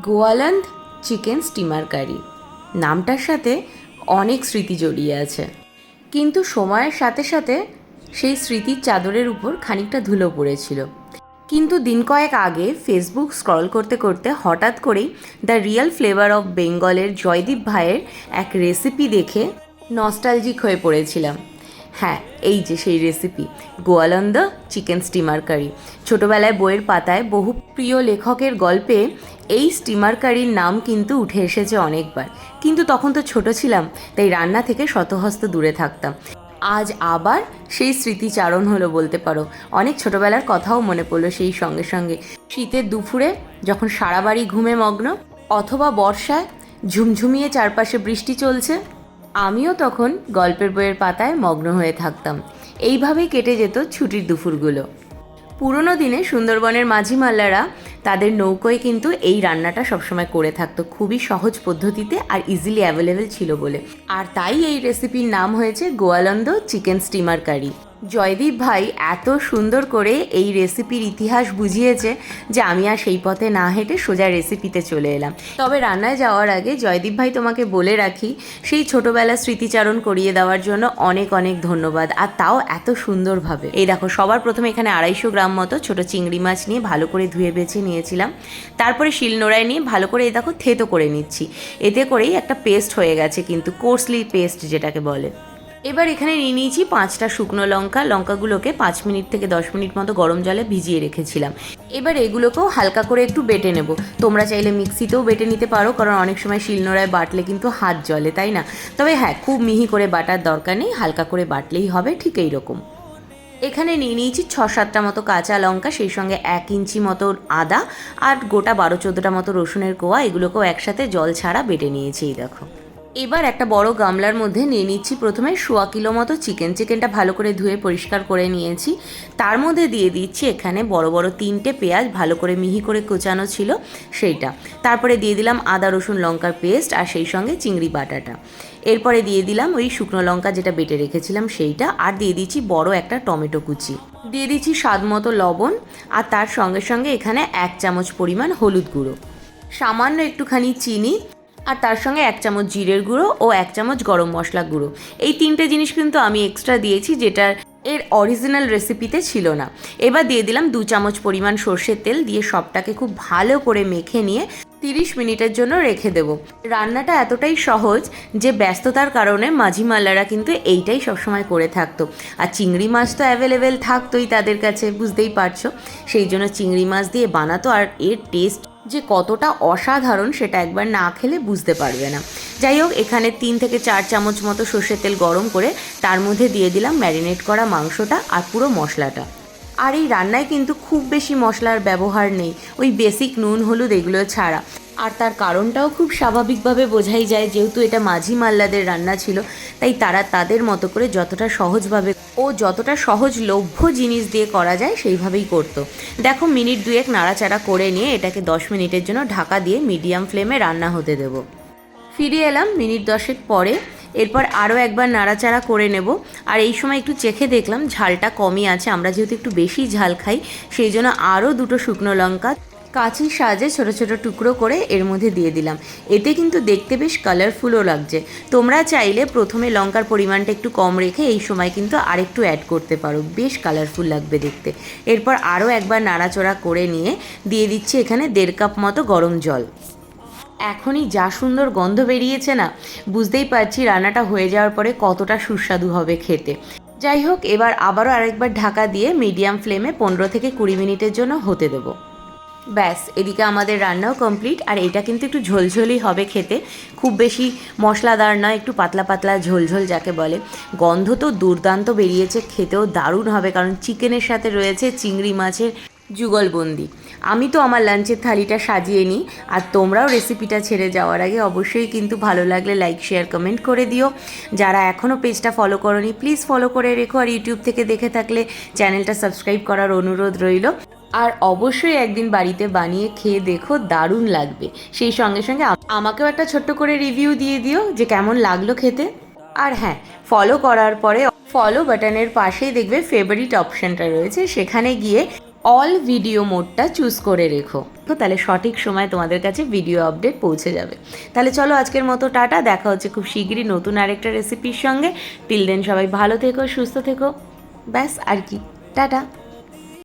Goalando chicken steamer curry. নামটার সাথে অনেক স্মৃতি জড়িয়ে আছে। কিন্তু সময়ের সাথে সাথে সেই স্মৃতির চাদরের উপর খানিকটা ধুলো পড়েছিল। কিন্তু দিন কয়েক আগে ফেসবুক স্ক্রল করতে করতে হঠাৎ করেই দ্য রিয়েল ফ্লেভার অফ বেঙ্গলের জয়দীপ ভাইয়ের এক রেসিপি দেখে নস্টালজিক হয়ে পড়েছিলাম। হ্যাঁ এই যে সেই recipe Goalanda chicken steamer curry ছোটোবেলায় বইয়ের পাতায় বহু প্রিয় লেখকের গল্পে এই স্টিমার কারির নাম কিন্তু উঠে এসেছে অনেকবার। কিন্তু তখন তো ছোট ছিলাম, তাই রান্না থেকে শতহস্ত দূরে থাকতাম। আজ আবার সেই স্মৃতিচারণ হলো বলতে পারো। অনেক ছোটবেলার কথাও মনে পড়ল সেই সঙ্গে সঙ্গে। শীতের দুপুরে যখন সারা বাড়ি ঘুমে মগ্ন, অথবা বর্ষায় ঝুমঝুমিয়ে চারপাশে বৃষ্টি চলছে আমিও তখন গল্পের বইয়ের পাতায় মগ্ন হয়ে থাকতাম। এইভাবেই কেটে যেত ছুটির দুপুরগুলো। পুরনো দিনে সুন্দরবনের মাঝি মাল্লারা তাদের নৌকোয় কিন্তু এই রান্নাটা সবসময় করে থাকতো। খুবই সহজ পদ্ধতিতে আর ইজিলি অ্যাভেলেবেল ছিল বলে। আর তাই এই রেসিপির নাম হয়েছে Goalanda chicken steamer curry. Joydeep ভাই এত সুন্দর করে এই রেসিপির ইতিহাস বুঝিয়েছে যে আমি আর সেই পথে না হেঁটে সোজা রেসিপিতে চলে এলাম। তবে রান্নায় যাওয়ার আগে জয়দীপ ভাই তোমাকে বলে রাখি, সেই ছোটবেলা স্মৃতিচারণ করিয়ে দেওয়ার জন্য অনেক অনেক ধন্যবাদ। আর তাও এত সুন্দরভাবে। এই দেখো, সবার প্রথমে এখানে আড়াইশো গ্রাম মতো ছোট চিংড়ি মাছ নিয়ে ভালো করে ধুয়ে বেছে নিয়েছিলাম। তারপরে শিলনোড়ায় নিয়ে ভালো করে এই দেখো থেতো করে নিচ্ছি। এতে করেই একটা পেস্ট হয়ে গেছে, কিন্তু কোর্সলি পেস্ট যেটাকে বলে। এবার এখানে নিয়ে নিয়েছি পাঁচটা শুকনো লঙ্কা। লঙ্কাগুলোকে পাঁচ মিনিট থেকে দশ মিনিট মতো গরম জলে ভিজিয়ে রেখেছিলাম। এবার এগুলোকেও হালকা করে একটু বেটে নেব। তোমরা চাইলে মিক্সিতেও বেটে নিতে পারো, কারণ অনেক সময় শিলনোড়ায় বাটলে কিন্তু হাত জলে তাই না? তবে হ্যাঁ খুব মিহি করে বাটার দরকার নেই, হালকা করে বাটলেই হবে, ঠিক এই রকম এখানে নিয়ে নিয়েছি ছ সাতটা মতো কাঁচা লঙ্কা, সেই সঙ্গে এক ইঞ্চি মতো আদা, আর গোটা বারো চোদ্দোটা মতো রসুনের কোয়া, এগুলোকেও একসাথে জল ছাড়া বেটে নিয়েছি দেখো। এবার একটা বড় গামলার মধ্যে নিয়ে নিচ্ছি প্রথমে সোয়া কিলো মতো চিকেন। চিকেনটা ভালো করে ধুয়ে পরিষ্কার করে নিয়েছি। তার মধ্যে দিয়ে দিচ্ছি এখানে বড় বড় তিনটে পেঁয়াজ, ভালো করে মিহি করে কোচানো ছিল সেইটা। তারপরে দিয়ে দিলাম আদা, রসুন, লঙ্কার পেস্ট আর সেই সঙ্গে চিংড়ি বাটাটা। এরপরে দিয়ে দিলাম ওই শুকনো লঙ্কা যেটা বেটে রেখেছিলাম সেইটা আর দিয়ে দিচ্ছি বড় একটা টমেটো কুচি। দিয়ে দিচ্ছি স্বাদ মতো লবণ আর তার সঙ্গে সঙ্গে এখানে এক চামচ পরিমাণ হলুদ গুঁড়ো। সামান্য একটুখানি চিনি আর তার সঙ্গে এক চামচ জিরের গুঁড়ো ও এক চামচ গরম মশলা গুঁড়ো। এই তিনটে জিনিস কিন্তু আমি এক্সট্রা দিয়েছি যেটা এর অরিজিনাল রেসিপিতে ছিল না। এবার দিয়ে দিলাম দু চামচ পরিমাণ সর্ষের তেল দিয়ে সবটাকে খুব ভালো করে মেখে নিয়ে তিরিশ মিনিটের জন্য রেখে দেব। রান্নাটা এতটাই সহজ যে ব্যস্ততার কারণে মাঝি মাল্লারা কিন্তু এইটাই সবসময় করে থাকতো। আর চিংড়ি মাছ তো অ্যাভেলেবেল থাকতোই তাদের কাছে, বুঝতেই পারছ। সেই জন্য চিংড়ি মাছ দিয়ে বানাতো আর এর টেস্ট যে কতটা অসাধারণ সেটা একবার না খেলে বুঝতে পারবে না। যাই হোক, এখানে তিন থেকে চার চামচ মতো সর্ষের তেল গরম করে তার মধ্যে দিয়ে দিলাম ম্যারিনেট করা মাংসটা আর পুরো মশলাটা। আর এই রান্নায় কিন্তু খুব বেশি মশলার ব্যবহার নেই। ওই বেসিক নুন, হলুদ এগুলো ছাড়া। আর তার কারণটাও খুব স্বাভাবিকভাবে বোঝাই যায়, যেহেতু এটা মাঝি মাল্লাদের রান্না ছিল, তাই তারা তাদের মতো করে যতটা সহজভাবে ও যতটা সহজলভ্য জিনিস দিয়ে করা যায়, সেইভাবেই করতো। দেখো, মিনিট দুয়েক নাড়াচাড়া করে নিয়ে এটাকে দশ মিনিটের জন্য ঢাকা দিয়ে মিডিয়াম ফ্লেমে রান্না হতে দেবো। ফিরে এলাম মিনিট দশেক পরে, এরপর আরও একবার নাড়াচাড়া করে নেব। আর এই সময় একটু চেখে দেখলাম ঝালটা কমই আছে, আমরা যেহেতু একটু বেশি ঝাল খাই, সেই জন্য আরও দুটো শুকনো লঙ্কা কাঁচির সাহায্যে ছোট ছোট টুকরো করে এর মধ্যে দিয়ে দিলাম। এতে কিন্তু দেখতে বেশ কালারফুলও লাগছে। তোমরা চাইলে প্রথমে লঙ্কার পরিমাণটা একটু কম রেখে এই সময় কিন্তু আরেকটু অ্যাড করতে পারো। বেশ কালারফুল লাগবে দেখতে। এরপর আরও একবার নাড়াচড়া করে নিয়ে দিয়ে দিচ্ছি এখানে দেড় কাপ মতো গরম জল। এখনই যা সুন্দর গন্ধ বেরিয়েছে না, বুঝতেই পারছি রান্নাটা হয়ে যাওয়ার পরে কতটা সুস্বাদু হবে খেতে। যাই হোক, এবার আবারও আরেকবার ঢাকা দিয়ে মিডিয়াম ফ্লেমে পনেরো থেকে কুড়ি মিনিটের জন্য হতে দেবো। ব্যাস, এদিকে আমাদের রান্নাও কমপ্লিট আর এটা কিন্তু একটু ঝোলঝোলই হবে খেতে। খুব বেশি মশলাদার নয়, একটু পাতলা পাতলা ঝোলঝোল যাকে বলে। গন্ধ তো দুর্দান্ত বেরিয়েছে, খেতেও দারুণ হবে, কারণ চিকেনের সাথে রয়েছে চিংড়ি মাছের যুগলবন্দি। আমি তো আমার লাঞ্চের থালিটা সাজিয়ে নিই, আর তোমরাও রেসিপিটা ছেড়ে যাওয়ার আগে অবশ্যই কিন্তু ভালো লাগলে লাইক শেয়ার কমেন্ট করে দিও। যারা এখনও পেজটা ফলো করনি প্লিজ ফলো করে রেখো, আর ইউটিউব থেকে দেখে থাকলে চ্যানেলটা সাবস্ক্রাইব করার অনুরোধ রইল। আর অবশ্যই একদিন বাড়িতে বানিয়ে খেয়ে দেখো, দারুণ লাগবে। সেই সঙ্গে সঙ্গে আমাকেও একটা ছোট্ট করে রিভিউ দিয়ে দিও যে কেমন লাগল খেতে। আর হ্যাঁ ফলো করার পরে ফলো বাটনের পাশেই দেখবে ফেভারিট অপশানটা রয়েছে। সেখানে গিয়ে অল ভিডিও মোডটা চুজ করে রেখো। তো তাহলে সঠিক সময় তোমাদের কাছে ভিডিও আপডেট পৌঁছে যাবে। তাহলে চলো আজকের মতো টাটা, দেখা হচ্ছে খুব শিগগিরই নতুন আরেকটা রেসিপির সঙ্গে। টিল দেন সবাই ভালো থেকো, সুস্থ থেকো। ব্যাস, আর কি। টাটা।